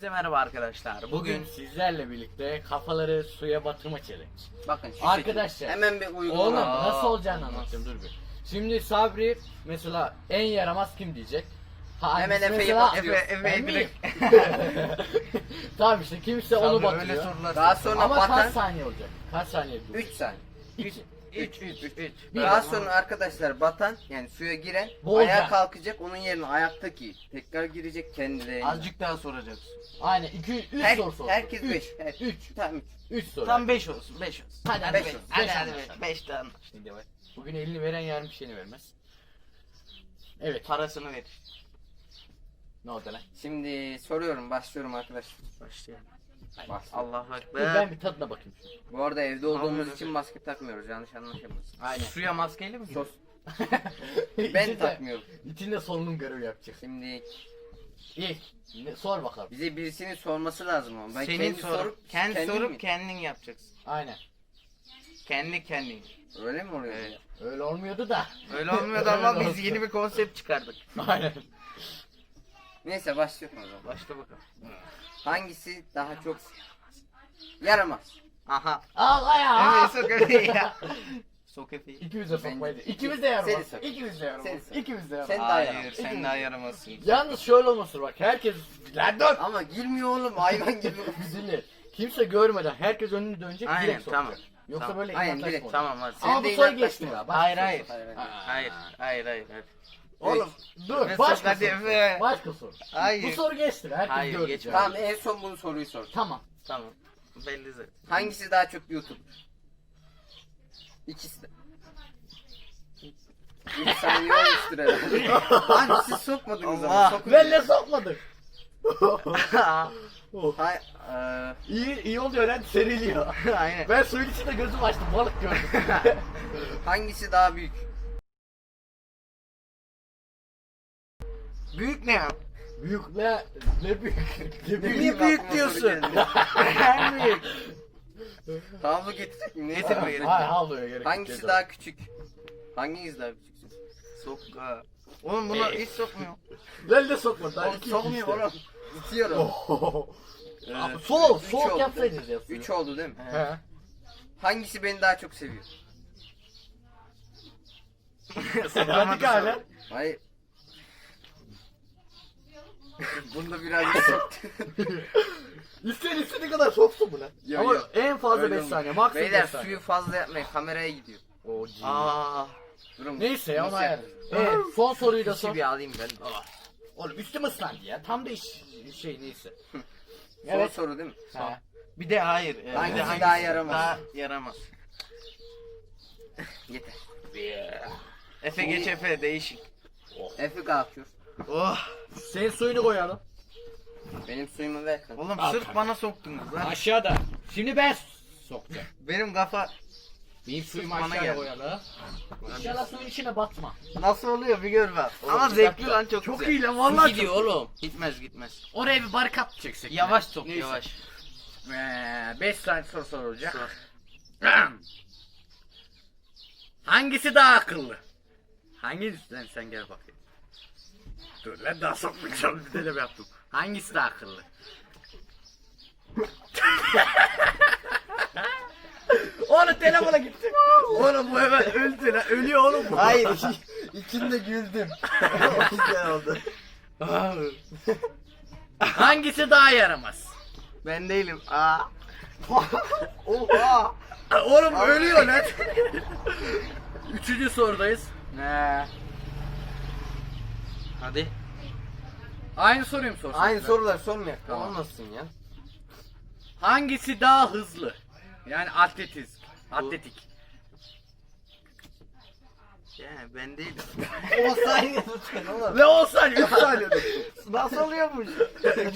Herkese merhaba arkadaşlar. Bugün Bugün sizlerle birlikte kafaları suya batırma challenge. bakın şu Arkadaşlar. şekil. hemen bir uygulama. Oğlum Aa, nasıl olacağını anlatacağım dur bir. Şimdi Sabri mesela en yaramaz kim diyecek? Ha, Hemen mesela- Efe'ye batırıyor. Efe- Efe'ye ben miyim? direkt- tamam işte kimse onu Sabri öyle batırıyor. sorular Daha sonra Ama batan kaç saniye olacak? Kaç saniye duracak? 3 saniye. 3 3 3 3 Daha sonra arkadaşlar batan yani suya giren Boğulacak. ayağa kalkacak onun yerine ayaktaki tekrar girecek kendileri. Azıcık daha soracaksın. Aynen 2 3 Her- soru sor. herkes 5. 3 Tamam 3. 3 soru. Tam 5 olsun 5 olsun. Hadi hadi Beş 5 olsun. Hadi hadi 5 tane. Şimdi bak. Bugün elini veren yarın bir şeyini vermez. Evet. Parasını ver. Ne oldu lan? Şimdi soruyorum başlıyorum arkadaşlar. Başlayalım. Bak, Allah Dur ben ekber. bir tadına bakayım. Bu arada evde olduğumuz için maske takmıyoruz yanlış anlaşılmasın. Aynen. Suya maskeyle mi Sos. gidiyorsun? Ben İçinde- takmıyorum. İçinde solunum görevi yapacak. Şimdi İyi. Ne, sor bakalım. bize birisinin sorması lazım ama. Ben Senin kendi sorup, sorup kendi kendim sorup mi? kendin yapacaksın. Aynen. Kendi kendin. Öyle mi oluyor? Evet. Öyle olmuyordu da. Öyle olmuyordu ama Öyle biz oldu. yeni bir konsept çıkardık. Aynen. Neyse başlıyorum o zaman. Başla bakalım. Hangisi daha çok yaramaz? Aha. Allah ya. Evet sok Efe'yi ya. Sok Efe'yi. İkimiz de sokmaydı. İkimiz de Seni yaramaz. sok. İkimiz de Seni yaramaz. sok. İkimiz de yaramaz. Sen daha Hayır yaramaz. sen daha yaramazsın. Yalnız şöyle olmasın bak. Herkes... Lan dur. Ama girmiyor oğlum hayvan gibi. Dinle. Kimse görmeden herkes önünü dönecek Aynen, direkt sokacak. tamam. Yoksa Tamam. böyle Aynen, inatlaşma direkt, olur. Tamam hadi. Ama Sen bu de soru geçti ya. Bak, Hayır hayır. Hayır, hayır. Hayır hayır hayır. Oğlum dur. Ve Başka soru. Başka soru. Hayır. Bu soru geçti. Herkes Hayır, gördü. geçmedi. Tamam en son bunu soruyu sor. Tamam. Tamam. Belli zaten. Hangisi daha çok YouTube? İkisi de. Bir saniye olmuştur herhalde. Abi siz sokmadınız ama sokun. Ne sokmadık. Oh. Hay, eee, iyi, iyi oluyor lan seriliyor. Aynen. Ben suyun içinde gözüm açtım balık gördüm. hangisi daha büyük? Büyük ne ya? büyük ne? Ne büyük? Ne büyük? Niye büyük diyorsun? En büyük. Havlu getirecek mi? Ne? Getirme, getirme. Hayır havluya gerek yok. Hangisi Ceza. daha küçük? Hanginiz daha küçüksün? Sok ha. Oğlum bunu hiç sokmuyor. Ben de sokmadım. Oğlum sokmuyor oğlum. İtiyorum. Abi, soğuk, Üç soğuk oldu. yapsaydınız ya suyu. 3 oldu değil mi? He. Hangisi beni daha çok seviyor? Hadi gale. Hayır. Bunda birazcık soktu. İsteyen istediği kadar soksun bu lan. Yok, Ama yok. en fazla Öyle 5 olmaz. saniye. Maksimum 5 Beyler saniye. suyu fazla yapmayın kameraya gidiyor. O cin. Aa. Durun. Neyse ya onu Nasıl ayar. yapıyoruz? Evet son soruyu da sor. bir alayım ben. Oğlum üstüm ıslandı ya. Tam da iş şey neyse. Son Evet. soru değil mi? Ha. Bir de hayır. e, bir de hangisi daha yaramaz? Daha yaramaz. Yeter. Efe geç Efe değişik. Efe kalkıyor. Oh. Senin suyunu koyalım. Benim suyumu ver kanka. Oğlum Al sırf kanka. bana soktunuz lan. Aşağıda. Şimdi ben sokacağım. Benim kafa Benim Suyum suyumu bana aşağıya geldi. koyalım. İnşallah suyun içine batma. nasıl oluyor bir gör bak. Ama Oğlum, bir zevkli dakika. lan çok, Çok güzel. iyi lan vallahi Gidiyor oğlum. Gitmez gitmez. Oraya bir barikat çeksek. Yavaş sok Neyse. yavaş. 5 tane soru sorulacak. Sor. Hangisi daha akıllı? Hangisi? Lan sen gel bakayım. Dur lan daha sokmayacağım bir deneme yaptım. Hangisi daha akıllı? Oğlum telefona gitti. Oğlum bu hemen öldü lan. Ölüyor oğlum bu. Hayır. İçinde güldüm. o güzel oldu. Hangisi daha yaramaz? Ben değilim. Aa. Oha. Oğlum ölüyor lan. Üçüncü sorudayız. Ne? Hadi. Aynı soruyu mu sorsak? Aynı sorular sormayak. Tamam. Olmasın ya. Hangisi daha hızlı? Yani atletizm. Atletik. Ya ben değilim. O saniye tutun oğlum. 10 saniye 3 saniye. Nasıl oluyormuş?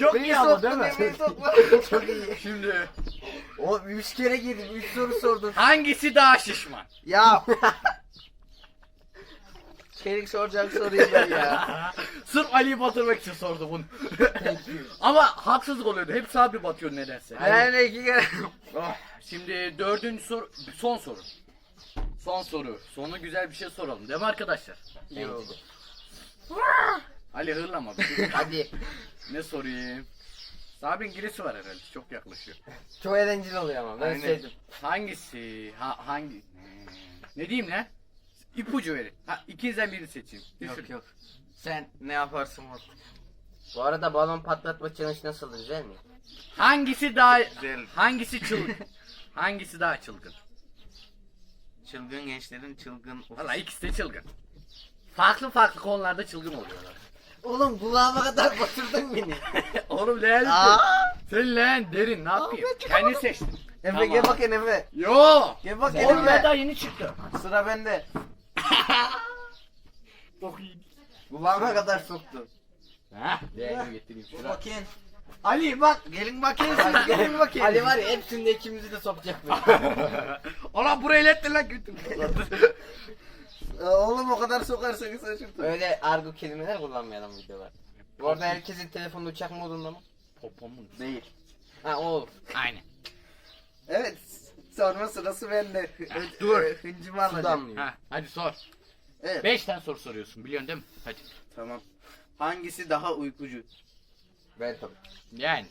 Çok Beni iyi ama değil mi? beni sokma. Çok iyi. Şimdi O üç kere girdim. Üç soru sordun. hangisi daha şişman? ya. Çelik soracak soruyu ben ya. Sırf Ali'yi batırmak için sordu bunu. Ama haksızlık oluyordu. Hep Sabri batıyor nedense. Ben de iki kere. Oh, şimdi dördüncü soru, son soru. Son soru. Sonu güzel bir şey soralım değil mi arkadaşlar? Yok. Ali hırlama. Hadi. ne sorayım? Sabri'nin girisi var herhalde. Çok yaklaşıyor. Çok eğlenceli oluyor ama ben Aynen. sevdim. Hangisi? Ha, hangi? Ne diyeyim lan? İpucu verin. Ha, ikinizden birini seçeyim. Düşün. Yok yok. Sen ne yaparsın artık. Bu arada balon patlatma challenge nasıl güzel mi? Hangisi daha Güzel. hangisi çılgın? hangisi daha çılgın? Çılgın gençlerin çılgın Valla ikisi de çılgın. Farklı farklı konularda çılgın oluyorlar. Oğlum kulağıma kadar batırdın beni. Oğlum lan. Aa! Sen lan derin ne yapayım? Kendi seçtin. Efe Tamam. gel bakayım Efe. Yo. Gel bakayım Oğlum daha yeni çıktı. Sıra bende. Çok iyi. Kulağıma kadar soktu. Hah, değerli getireyim şuraya. Bakayım. Ali bak gelin bakayım siz gelin bakayım. Ali var ya hepsinde ikimizi de sokacak böyle. Ona buraya ilettin lan götür. Oğlum o kadar sokarsanız şaşırtın. Öyle argo kelimeler kullanmayalım videolar. Bu arada herkesin telefonu uçak modunda mı? Popomun. Değil. Ha o olur. Aynen. Evet. Sorma sırası bende. dur. Hıncımı Su alacağım. damlıyor. Ha, hadi sor. Evet. Beş tane soru soruyorsun biliyorsun değil mi? Hadi. Tamam. Hangisi daha uykucu? Ben tabii. Yani.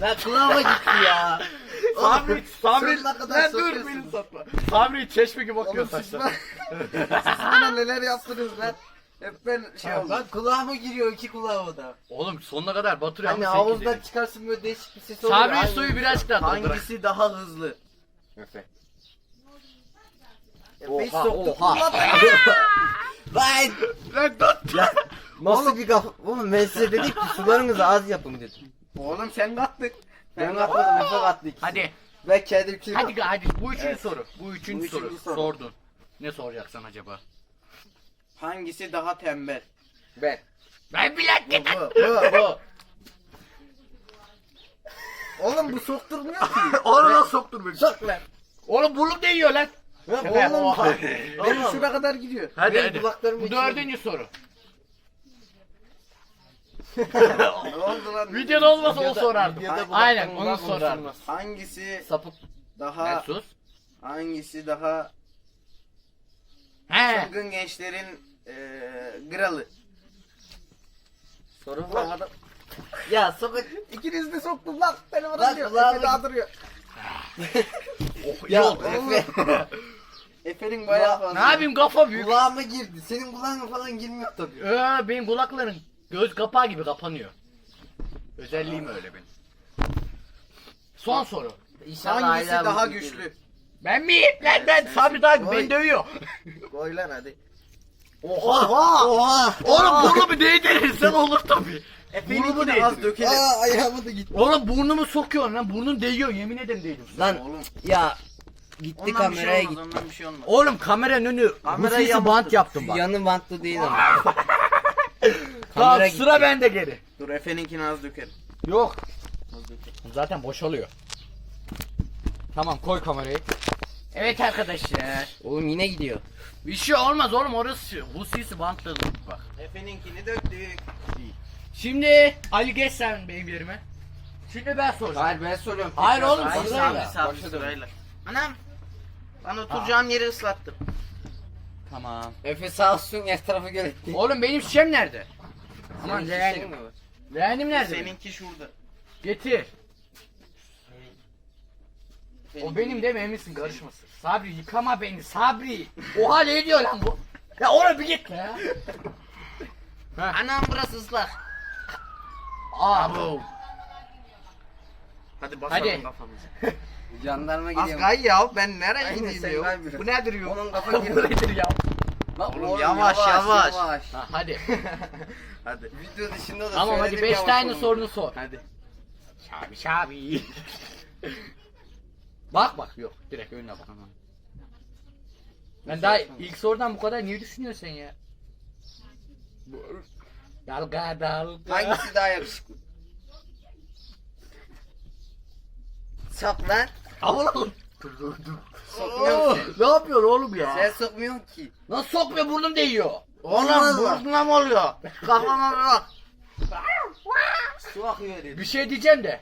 Lan kulağıma gitti ya. Sabri, Sabri, Sonuna kadar lan dur sokuyorsun. beni satma. Sabri çeşme gibi bakıyor Oğlum siz, saçlar. bana, siz bana neler yaptınız lan? Hep ben şey oldum. Lan kulağıma giriyor iki kulağıma da. Oğlum sonuna kadar batırıyor Hani ama havuzdan çıkarsın böyle değişik bir ses oluyor. Sabri Aynı suyu birazcık daha doldur. Hangisi daha hızlı? Efe. Efe'yi Oha, soktuk oha. lan. Lan! Dur. Ya nasıl bir kafa? Oğlum ben size dedik ki sularınızı az yapın dedim. Oğlum sen kattık. Ben katmadım Efe kattı ikisi. Hadi. Ben kendim kim? Hadi hadi. Bu üçüncü Evet. soru. Bu üçüncü, Bu üçüncü soru. soru. Sordun. Ne soracaksın acaba? Hangisi daha tembel? Ben. Ben bile Bu, bu, bu. Oğlum bu sokturmuyor ki. Onu da soktur beni. Sok lan. Oğlum burnum değiyor lan. Oğlum. Oğlum benim şuna kadar gidiyor. Hadi Benim hadi. kulaklarım Bu içine- dördüncü soru. Ne oldu lan? Videoda olmasa o Videoda- sorardım. videoda Aynen onu var, sorardım. konuşulmaz. Hangisi Sapık. daha sus. hangisi daha He. çılgın gençlerin eee kralı? Soru var. adam Ya sokak. İkiniz de soktum lan. Benim Lan adam diyor. kulağıma Efe daha duruyor. Oh, Ya yok. Efe. Efe'nin bayağı Ulan, fazla. Ne yapayım kafa büyük. Kulağıma girdi. Senin kulağına falan girmiyor tabii. Ee, benim kulaklarım göz kapağı gibi kapanıyor. Özelliğim öyle benim. Son soru. İnşallah Hangisi hala daha bu güçlü? Ben miyim? Lan ben Sabri daha Oy. beni dövüyor. Koy lan hadi. Oha! Oha! Oğlum burnumu değdirirsen olur tabii. Burnumu Efe'ninkini az dökelim. Aa ayağıma da gitti. Oğlum burnumu sokuyorsun lan. Burnum değiyor yemin ederim değiyor. Lan Oğlum. ya gitti Ondan kameraya bir şey gitti. ondan bir şey olmaz. Oğlum kameranın önü Kamerayı yamulttun. bant yaptım bak. Yanı bantlı değil ama. Tamam Kamera sıra gitti. bende geri. Dur Efe'ninkini az dökelim. Yok. Az dökelim. Zaten boşalıyor. Tamam koy kamerayı. Evet arkadaşlar. Oğlum yine gidiyor. Bir şey olmaz oğlum orası hususi bantladık bak. Efe'ninkini döktük. Şimdi Ali geç sen benim yerime. Şimdi ben soracağım. Hayır ben soruyorum. Hayır oğlum, sırayla. sırayla. Başladım. sırayla. Anam. Ben oturacağım yeri ıslattım. Tamam. Efe sağ olsun her tarafı göretti. Oğlum benim şişem nerede? Aman leğenim. Leğenim nerede? benim? Seninki şurada. Getir. O benim değil mi eminsin karışmasın. Sabri yıkama beni Sabri. Oha ne diyor lan bu? Ya oraya bir git ya. Anam burası ıslak. Aa Hadi basalım Hadi. kafamıza. Jandarma Az gidiyor. gay ya ben nereye Aynen, sen biraz. Bu nedir yok? Onun kafa girdi. Nedir ya? Lan Oğlum, yavaş, yavaş. Ha, hadi. Hadi. Video dışında da tamam hadi söyledim 5 yavaş tane olun. sorunu sor. Hadi. Şabi şabi. bak bak yok direkt önüne bak. Ben daha ilk sorudan bu kadar niye düşünüyorsun sen ya? Dalga dalga. Hangisi daha yakışıklı? Sok lan. Oğlum. Sokmuyorsun sen. ne yapıyorsun oğlum ya? Sen sokmuyorsun ki. Nasıl sokmuyor burnum değiyor. Oğlum burnuna mı oluyor? Kafama bak. Su akıyor dedi. Bir şey diyeceğim de.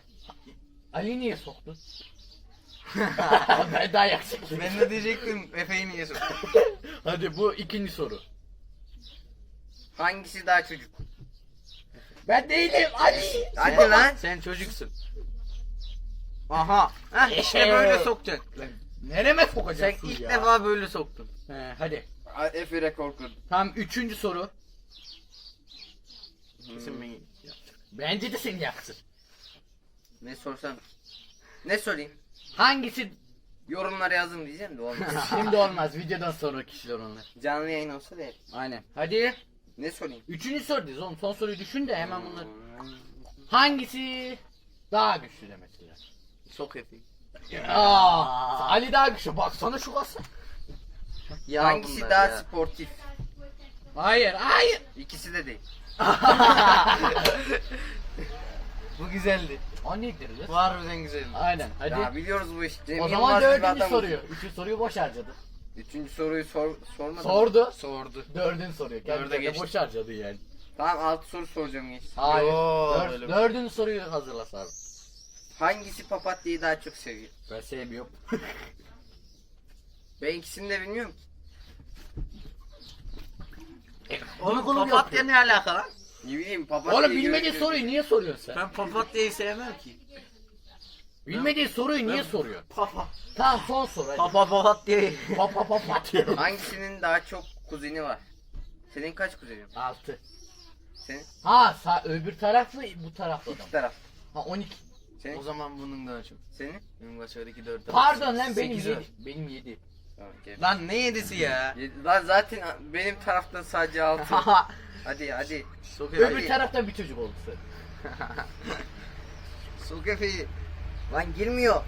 Ali niye soktun? ben daha yakışıklı. Ben de diyecektim Efe'yi niye soktun? Hadi bu ikinci soru. Hangisi daha çocuk? Ben değilim. Ali. Hadi lan. Sen çocuksun. Aha. Heh, işte böyle sokacaksın. Nereme Sen sokacaksın ilk ya? defa böyle soktun. He, hadi. Efe rekor kırdı. Tamam üçüncü soru. Kesin beni. Bence de seni yaksın. Ne sorsam? Ne sorayım? Hangisi Yorumlara yazın diyeceğim de olmaz. şimdi olmaz videodan sonra kişiler onlar. Canlı yayın olsa da Aynen. Hadi. Ne sorayım? Üçüncü sorudayız oğlum. Son soruyu düşün de hemen bunları. Hangisi daha güçlü demek ki. Sok. Aa, Ali daha güçlü. Baksana şu kasa. Ya Hangisi bunlar daha ya. sportif? Hayır, hayır. İkisi de değil. Bu güzeldi. O nedir Bu ya? harbiden güzeldi. Aynen. Hadi. Ya biliyoruz bu işi. Cem o Yılmaz zaman gibi dördüncü soruyu. Üçüncü soruyu boş harcadı. Üçüncü soruyu sor, sormadım. Sordu. Sordu. Dördüncü soruyu. Dörde Kendi de geçti. boş harcadı yani. Tamam altı soru soracağım geç. Hayır. Yo, Dör- öyle mi? dördüncü soruyu hazırla abi. Hangisi papatyayı daha çok seviyor? Ben sevmiyorum. Ben ikisini de bilmiyorum. Oğlum Uygulama papatya ne alaka lan? Ne bileyim papatya. Oğlum bilmediğin soruyu niye soruyorsun sen? Ben papatyayı sevmem ki. Bilmediğin soruyu niye soruyorsun? Papa. Tamam son soru hadi. Papa papatyayı. Papa papa diyor. Hangisinin daha çok kuzeni var? Senin kaç kuzenin? var? Altı. Senin? Ha sağ, öbür taraflı bu taraflı adam. İki taraf. Ha 12. Senin? O zaman bunun daha çok. Senin? Benim kaç var? 2, 4, Pardon lan benim 8 7. var. Benim 7. Tamam, gel. Lan ne yedisi ya? Yedi- Lan zaten benim taraftan sadece altı. hadi hadi. Sok öbür Efe'yi. tarafta bir çocuk oldu. Sok Efe'yi. Lan girmiyor.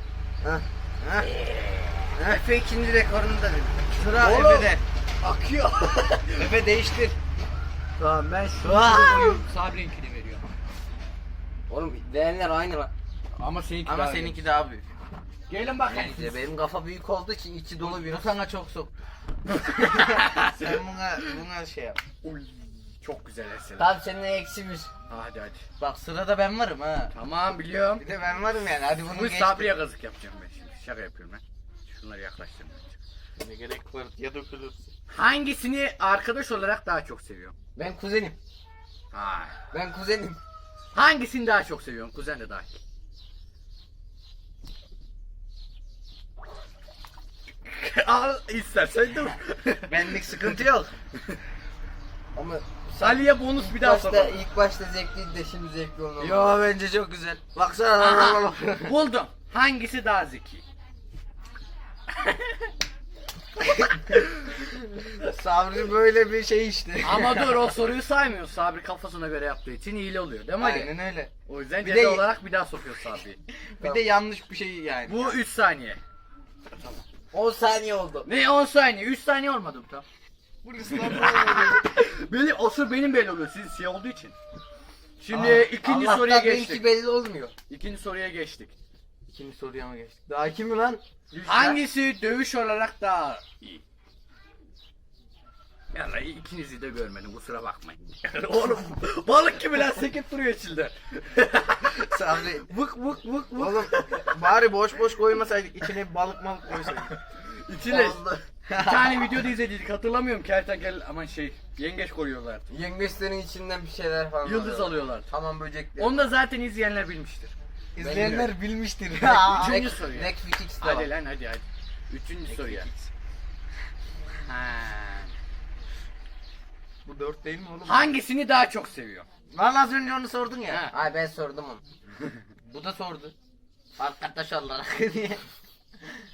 Hah. Hah. Efe ikinci rekorunu da dedi. Sıra Oğlum. Efe'de. Akıyor. Efe değiştir. tamam ben şu Aa! Sabri'nkini veriyorum. Oğlum değerler aynı lan. Ama seninki Ama daha seninki daha büyük. Gelin bakayım. Neyse benim kafa büyük olduğu için içi dolu bir. Bu sana çok sok. Sen buna buna şey yap. Uy, çok güzel eser. Tamam senin eksimiz. Hadi hadi. Bak sırada ben varım ha. Tamam biliyorum. Bir de ben varım yani. Hadi bunu Bu geç. Sabri'ye kazık yapacağım ben şimdi. Şaka yapıyorum ben. Şunları yaklaştırmaya Ne gerek var ya dokunursun. Hangisini arkadaş olarak daha çok seviyorum? Ben kuzenim. Ha. Ben kuzenim. Hangisini daha çok seviyorum? Kuzen de dahil. Al istersen dur. Benlik sıkıntı yok. Ama Ali'ye bonus bir daha başta, sokalım. ilk başta zevkliydi de şimdi zevkli olmalı. Yo bence çok güzel. Baksana. Aha, buldum. Hangisi daha zeki? Sabri böyle bir şey işte. Ama dur o soruyu saymıyor. Sabri kafasına göre yaptığı için iyili oluyor değil mi Ali? Aynen öyle. O yüzden Bir ceza de- olarak bir daha sokuyor Sabri'yi. Bir de yanlış bir şey yani. Bu 3 saniye. 10 saniye oldu. Ne 10 saniye? 3 saniye olmadı mı tam? Benim, o sır benim belli oluyor. Sizin siyah olduğu için. Şimdi ikinci Allah'tan soruya benimki geçtik. belli olmuyor. İkinci soruya geçtik. İkinci soruya mı geçtik? Daha kim mi lan? Hangisi dövüş olarak daha iyi? Yalla ikinizi de görmedim kusura bakmayın. Oğlum balık gibi lan sekip duruyor içinde. Sabri. vık vık vık vık. Oğlum bari boş boş koymasaydık içine balık malık koysaydık. İçine bir tane videoda izlediydik hatırlamıyorum kertenkele aman şey yengeç koyuyorlar. Yengeçlerin içinden bir şeyler falan Yıldız alıyorlar. Tamam böcekler. Onu da zaten izleyenler bilmiştir. İzleyenler bilmiştir. Üçüncü Neck- soruya. Netflix de Hadi lan hadi hadi. Üçüncü soruya. Ha. Bu dört değil mi oğlum? Hangisini daha çok seviyor? Lan az önce onu sordun ya. Ha. Ay ben sordum onu. Bu da sordu. Arkadaş olarak diye.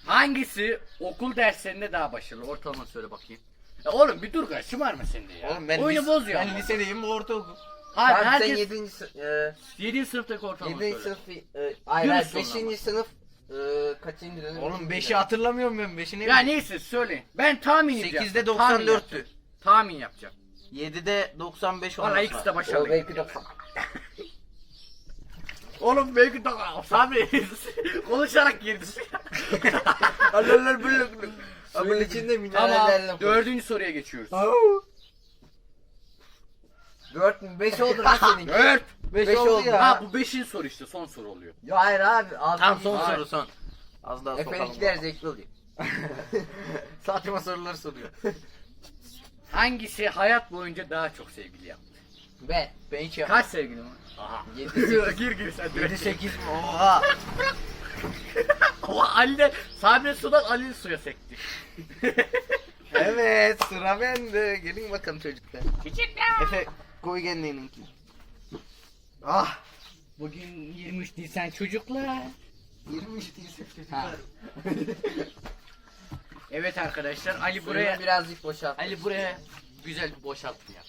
Hangisi okul derslerinde daha başarılı? Ortalama söyle bakayım. Ya oğlum bir dur kaç şımarma sen de ya. Oğlum ben Oyunu lis- bozuyor. Ben lisedeyim bu ortaokul. Hayır Tamam, sen herkes 7. Sı- 7. sınıftaki ortalama 7. söyle. sınıf e, hayır Yunus hayır 5. sınıf e, kaçıncı dönem? Oğlum Üçüncü 5'i dönem. hatırlamıyorum ben. 5'i ne Ya neyse söyleyin. Ben tahmin edeceğim. 8'de Tahmin 94'tü. yapacağım. Tahmin yapacağım. 7'de 95 Valla olması ikisi de lazım. başarılı. O belki 90. Oğlum belki de Sabri konuşarak girdi. Allaller büllük. Suyun içinde tamam. mineralerle koy. Dördüncü soruya geçiyoruz. 4 mü? 5 oldu lan seninki. Dört. 5 Beş oldu oldu ya. Ha bu beşinci soru işte son soru oluyor. Ya hayır abi. altı Tamam son soru son. Az daha sokalım. Efendikiler zevkli oluyor. Saçma sorular soruyor. Hangisi hayat boyunca daha çok sevgili yaptı? Ben. Ben hiç Kaç sevgilin var? Yedi, gir gir sen direkt. 8 mi? Oha. O Ali de Sabri sudan Ali'yi suya sekti. Evet sıra bende. Gelin bakalım çocuklar. Efe koy kendininkini. Ah. Bugün 23 Nisan çocuklar. 23 değilse Ha. Evet arkadaşlar Ali Buraya birazcık boşalt. Ali buraya güzel bir boşaltım yap.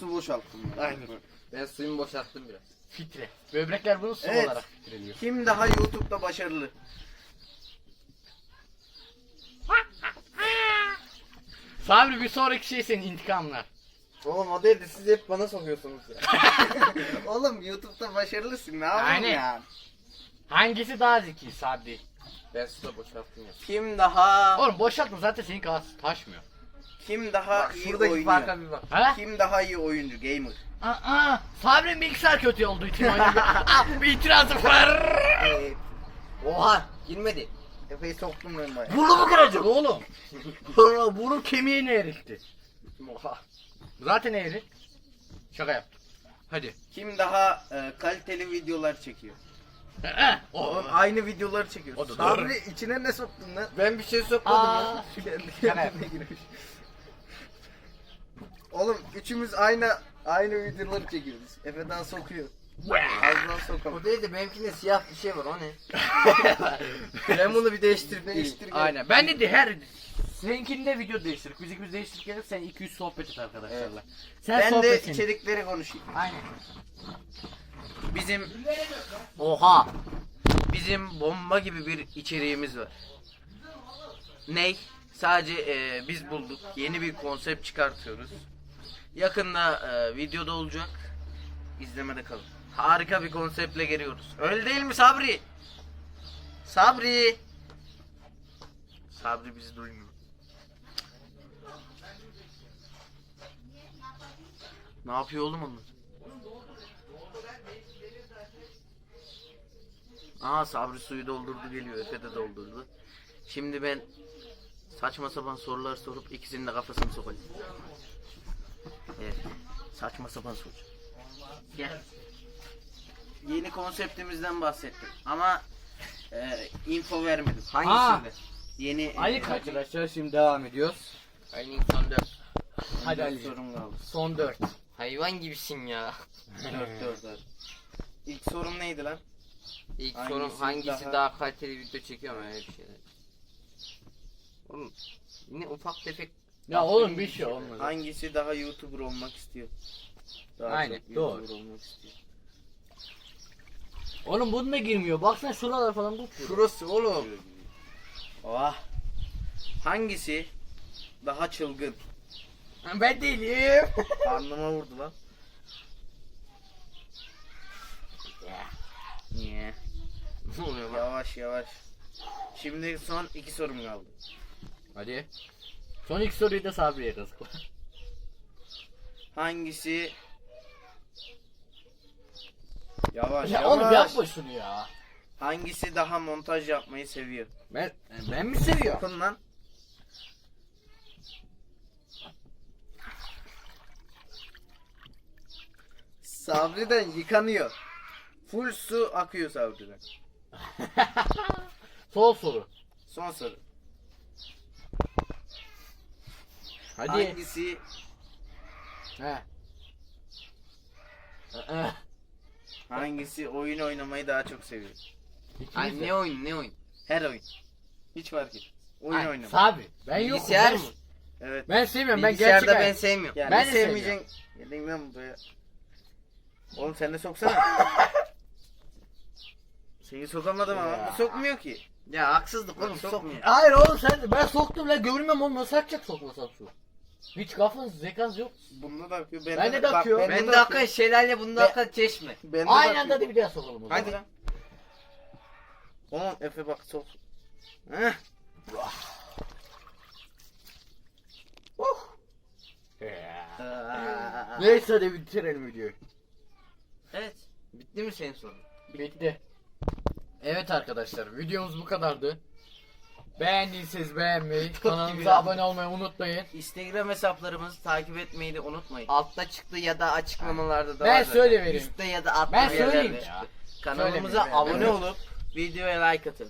Su boşalttım. Aynen. Ben suyumu boşalttım biraz. Fitre. Böbrekler bunu su Evet. olarak fitreliyor. Kim daha YouTube'da başarılı? Sabri bir sonraki şey senin intikamlar. Oğlum o değil de siz hep bana sokuyorsunuz ya. Oğlum YouTube'da başarılısın ne yapayım Aynen. ya? Hangisi daha zeki Sabri? Ben suda boşalttım ya. Kim daha Oğlum boşaltma zaten senin kafası taşmıyor. kim daha Bak iyi şuradaki oynuyor? farka bir bak. Ha? Kim daha iyi oyuncu gamer? Aa, Sabri'nin bilgisayar kötü olduğu için oynuyor. Ah, bir itirazım var. Oha girmedi. Efe'yi soktum ben baya. Burnumu kıracak oğlum. Burnu, eritti. Oha. Zaten eğri. Şaka yaptım. Hadi. Kim daha e, kaliteli videolar çekiyor? Eh, Oğlum o. aynı videolar çekiyor. O da Sabri içine ne soktun lan? Ben bir şey sokmadım Aa. ya. Kendi kendine girmiş. Oğlum üçümüz aynı aynı videoları çekiyoruz. Efe daha sokuyor. Az daha sokamam. O değil de benimkinde siyah bir şey var o ne? ben bunu bir değiştirip. Değiştir. Aynen. Ben de her Seninkinde video değiştir. Biz ikimiz değiştir gelip sen 200 sohbet et arkadaşlarla. Sen Ben de sohbet et. içerikleri konuşayım. Aynen. Bizim Oha. bizim bomba gibi bir içeriğimiz var. Ney? Sadece e, biz bulduk. Yeni bir konsept çıkartıyoruz. Yakında e, videoda olacak. İzlemede kalın. Harika bir konseptle geliyoruz. Öyle değil mi Sabri? Sabri. Sabri bizi duymuyor. Ne yapıyor oğlum onlar? Aha Sabri suyu doldurdu geliyor. Efe de doldurdu. Şimdi ben saçma sapan sorular sorup ikisinin de kafasını sokacağım. Evet. Saçma sapan soru. Gel. Yeni konseptimizden bahsettim. Ama e, info vermedim. Hangisinde? Yeni e, Ali arkadaşlar şimdi devam ediyoruz. Aynı son 4. Hadi Ali. sorum kaldı. Son 4. Hayvan gibisin ya. 4 4 4. İlk sorum neydi lan? İlk Hangisi sorum hangisi daha- daha... kaliteli video çekiyor mu öyle bir şeyler. Oğlum yine ufak tefek Ya oğlum bir şey olmaz. Hangisi daha YouTuber olmak istiyor? Daha Aynen, çok doğru. YouTuber olmak istiyor. Oğlum bunun da girmiyor. Baksana şuralar falan bu. Şurası oğlum. Oh. Hangisi daha çılgın? Ben değilim. Karnıma vurdu lan. Niye? ne oluyor lan? Yavaş yavaş. Şimdi son iki sorum kaldı. Hadi. Son iki soruyu da Sabri'ye kazıkla. Hangisi Yavaş Ya yavaş. oğlum yapma şunu ya. Hangisi daha montaj yapmayı seviyor? Ben ben mi seviyorum? Bakın lan. Sabri'den yıkanıyor. Full su akıyor Sabri'den. Sol soru. Son soru. Hadi. Hangisi He. Ee, hangisi oyun oynamayı daha çok seviyor? Ay ne oyun ne oyun? Her oyun. Hiç fark etmez. Oyun Ay, oynamak. Sabri. Ben yokum. Bilgisayar mı? Evet. Ben sevmiyorum. Ben gerçek Bilgisayarda ben hayat- sevmiyorum. Yani Ben de sevmeyeceksin. Gelin lan buraya. Oğlum sen de soksana. Seni sokamadım ama Ya. bu sokmuyor ki. Ya haksızlık oğlum Sokmuyor. sokmuyor. Hayır oğlum sen de ben soktum lan görmem oğlum nasıl akacak sokmasam su. Hiç kafanız zekanız yok. Bunda da akıyor. Bende de akıyor. bende Ben de de akıyor. şelale bunda Be- akın çeşme. Bende de Aynı akıyor. anda da bir daha sokalım o zaman. Hadi lan. Oğlum Efe bak sok. Heh. Aa. Neyse hadi bitirelim videoyu. Evet. Bitti mi senin sorun? Bitti. Evet arkadaşlar videomuz bu kadardı. Beğendiyseniz beğenmeyi, kanalımıza abone olmayı unutmayın. Instagram hesaplarımızı takip etmeyi de unutmayın. Altta çıktı ya da açıklamalarda da Ben var zaten. söyle vereyim. Üstte ya da altta Ben bir yerlerde söyleyeyim. Kanalımıza Söylemeyeyim, abone olup videoya like atın.